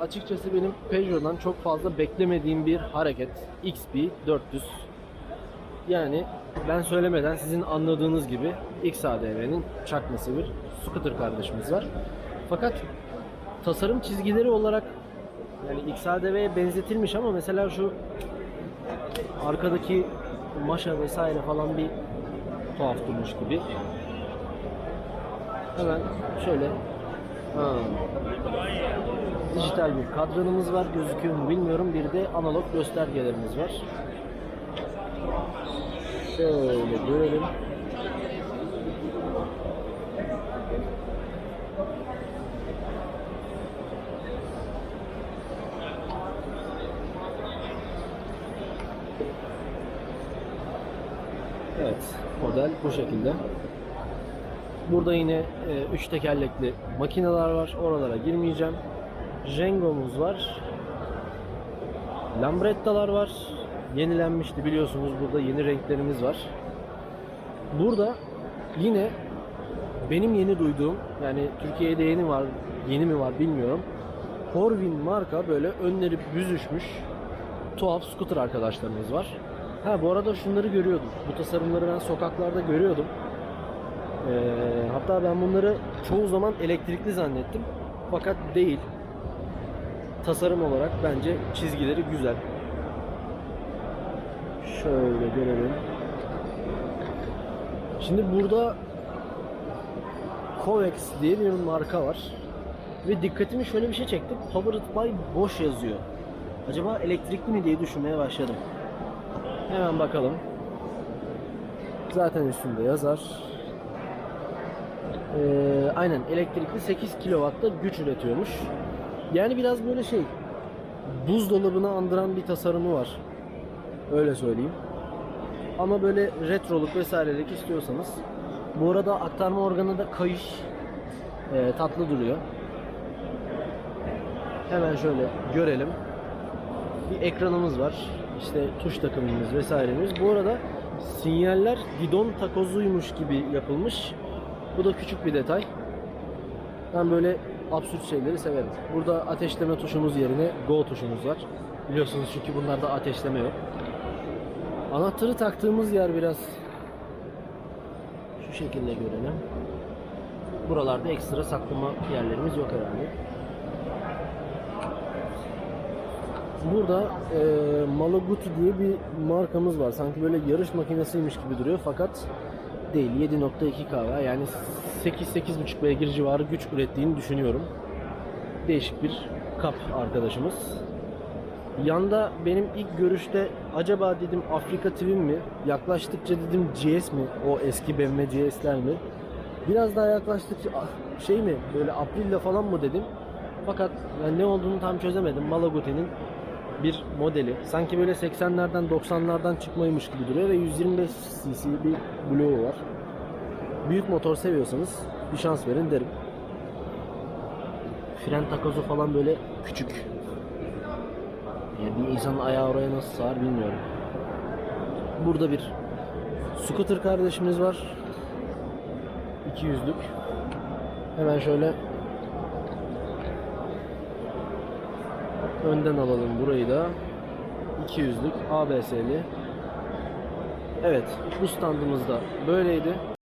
açıkçası benim Peugeot'dan çok fazla beklemediğim bir hareket. XP 400. Yani ben söylemeden sizin anladığınız gibi XADV'nin çakması bir scooter kardeşimiz var. Fakat tasarım çizgileri olarak yani XADV'ye benzetilmiş ama mesela şu arkadaki maşa vesaire falan bir tuhaf durmuş gibi. Hemen şöyle ha, dijital bir kadranımız var gözüküyor mu bilmiyorum. Bir de analog göstergelerimiz var. Şöyle görelim. Evet, model bu şekilde. Burada yine 3 tekerlekli makineler var. Oralara girmeyeceğim. Jengo'muz var. Lambrettalar var. Yenilenmişti biliyorsunuz. Burada yeni renklerimiz var. Burada yine benim yeni duyduğum yani Türkiye'de yeni var yeni mi var bilmiyorum. Horvin marka böyle önleri büzüşmüş tuhaf scooter arkadaşlarımız var. Ha bu arada şunları görüyordum. Bu tasarımları ben sokaklarda görüyordum. Ee, hatta ben bunları çoğu zaman elektrikli zannettim. Fakat değil. Tasarım olarak bence çizgileri güzel. Şöyle görelim. Şimdi burada Covex diye bir marka var. Ve dikkatimi şöyle bir şey çekti. Powered by Bosch yazıyor. Acaba elektrikli mi diye düşünmeye başladım. Hemen bakalım. Zaten üstünde yazar. Ee, aynen elektrikli 8 kW'da güç üretiyormuş. Yani biraz böyle şey buzdolabını andıran bir tasarımı var. Öyle söyleyeyim. Ama böyle retroluk vesairelik istiyorsanız bu arada aktarma organı da kayış Ee, tatlı duruyor. Hemen şöyle görelim. Bir ekranımız var. İşte tuş takımımız vesairemiz. Bu arada sinyaller gidon takozuymuş gibi yapılmış. Bu da küçük bir detay. Ben böyle absürt şeyleri severim. Burada ateşleme tuşumuz yerine go tuşumuz var. Biliyorsunuz çünkü bunlarda ateşleme yok. Anahtarı taktığımız yer biraz şu şekilde görelim. Buralarda ekstra saklama yerlerimiz yok herhalde. Burada e, Malaguti diye bir markamız var. Sanki böyle yarış makinesiymiş gibi duruyor fakat değil. 7.2 kW yani 8-8.5 beygir civarı güç ürettiğini düşünüyorum. Değişik bir kap arkadaşımız. Yanda benim ilk görüşte acaba dedim Afrika Twin mi? Yaklaştıkça dedim GS mi? O eski BMW GS'ler mi? Biraz daha yaklaştıkça ah, şey mi? Böyle Aprilia falan mı dedim. Fakat yani ne olduğunu tam çözemedim. Malaguti'nin bir modeli. Sanki böyle 80'lerden 90'lardan çıkmaymış gibi duruyor ve 125 cc bir bloğu var. Büyük motor seviyorsanız bir şans verin derim. Fren takozu falan böyle küçük. Yani bir insanın ayağı oraya nasıl sığar bilmiyorum. Burada bir scooter kardeşimiz var. 200'lük. Hemen şöyle önden alalım burayı da. 200'lük ABS'li. Evet, bu standımız da böyleydi.